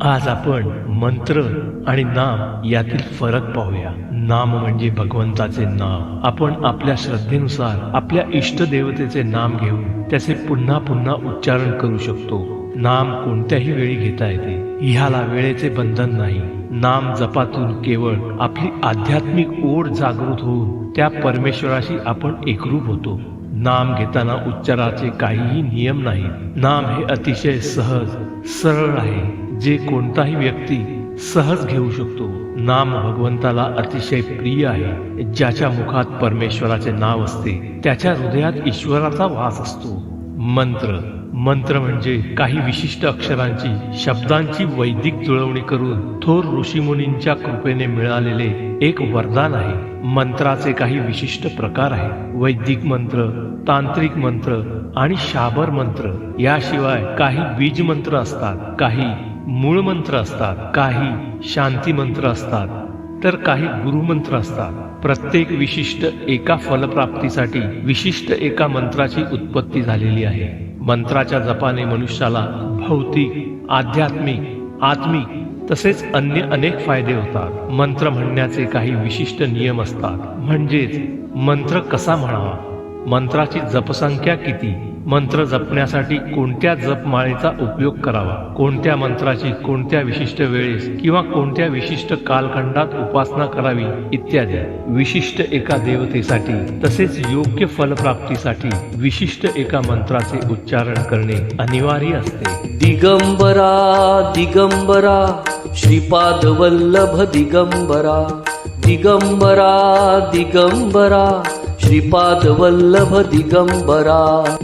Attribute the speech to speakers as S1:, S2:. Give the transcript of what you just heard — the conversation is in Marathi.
S1: आज आपण मंत्र आणि नाम यातील फरक पाहूया. नाम म्हणजे भगवंताचे नाव आपण आपल्या श्रद्धेनुसार आपल्या इष्ट देवतेचे नाम घेऊन त्याचे पुन्हा पुन्हा उच्चारण करू शकतो. नाम कोणत्याही वेळी घेता येते. ह्याला वेळेचे बंधन नाही. नाम जपातून केवळ आपली आध्यात्मिक ओढ जागृत होऊन त्या परमेश्वराशी आपण एकरूप होतो. नाम घेताना उच्चाराचे काहीही नियम नाहीत नाम हे अतिशय सहज सरळ आहे. जे कोणताही व्यक्ती सहज घेऊ शकतो. नाम भगवंताला अतिशय प्रिय आहे. ज्याच्या मुखात परमेश्वराचे नाव असते त्याच्या हृदयात ईश्वराचा वास असतो. मंत्र मंत्र म्हणजे काही विशिष्ट अक्षरांची शब्दांची वैदिक जुळवणी करून थोर ऋषीमुनींच्या कृपेने मिळालेले एक वरदान आहे. मंत्राचे काही विशिष्ट प्रकार आहेत. वैदिक मंत्र तांत्रिक मंत्र आणि शाबर मंत्र. याशिवाय काही बीज मंत्र असतात काही मूळ मंत्र असतात काही शांती मंत्र असतात तर काही गुरुमंत्र असतात. प्रत्येक विशिष्ट एका फलप्राप्तीसाठी विशिष्ट एका मंत्राची उत्पत्ती झालेली आहे. मंत्राच्या जपाने मनुष्याला भौतिक आध्यात्मिक आत्मिक तसेच अन्य अनेक फायदे होतात. मंत्र म्हणण्याचे काही विशिष्ट नियम असतात. म्हणजेच मंत्र कसा म्हणावा? मंत्राची जपसंख्या किती? मंत्र जपण्यासाठी कोणत्या जपमाळेचा उपयोग करावा? कोणत्या मंत्राची कोणत्या विशिष्ट वेळेस किंवा कोणत्या विशिष्ट कालखंडात उपासना करावी? इत्यादी. विशिष्ट एका देवतेसाठी तसेच योग्य फलप्राप्तीसाठी विशिष्ट एका मंत्राचे उच्चारण करणे अनिवार्य असते.
S2: दिगंबरा दिगंबरा श्रीपाद वल्लभ दिगंबरा. दिगंबरा दिगंबरा श्रीपाद वल्लभ दिगंबरा.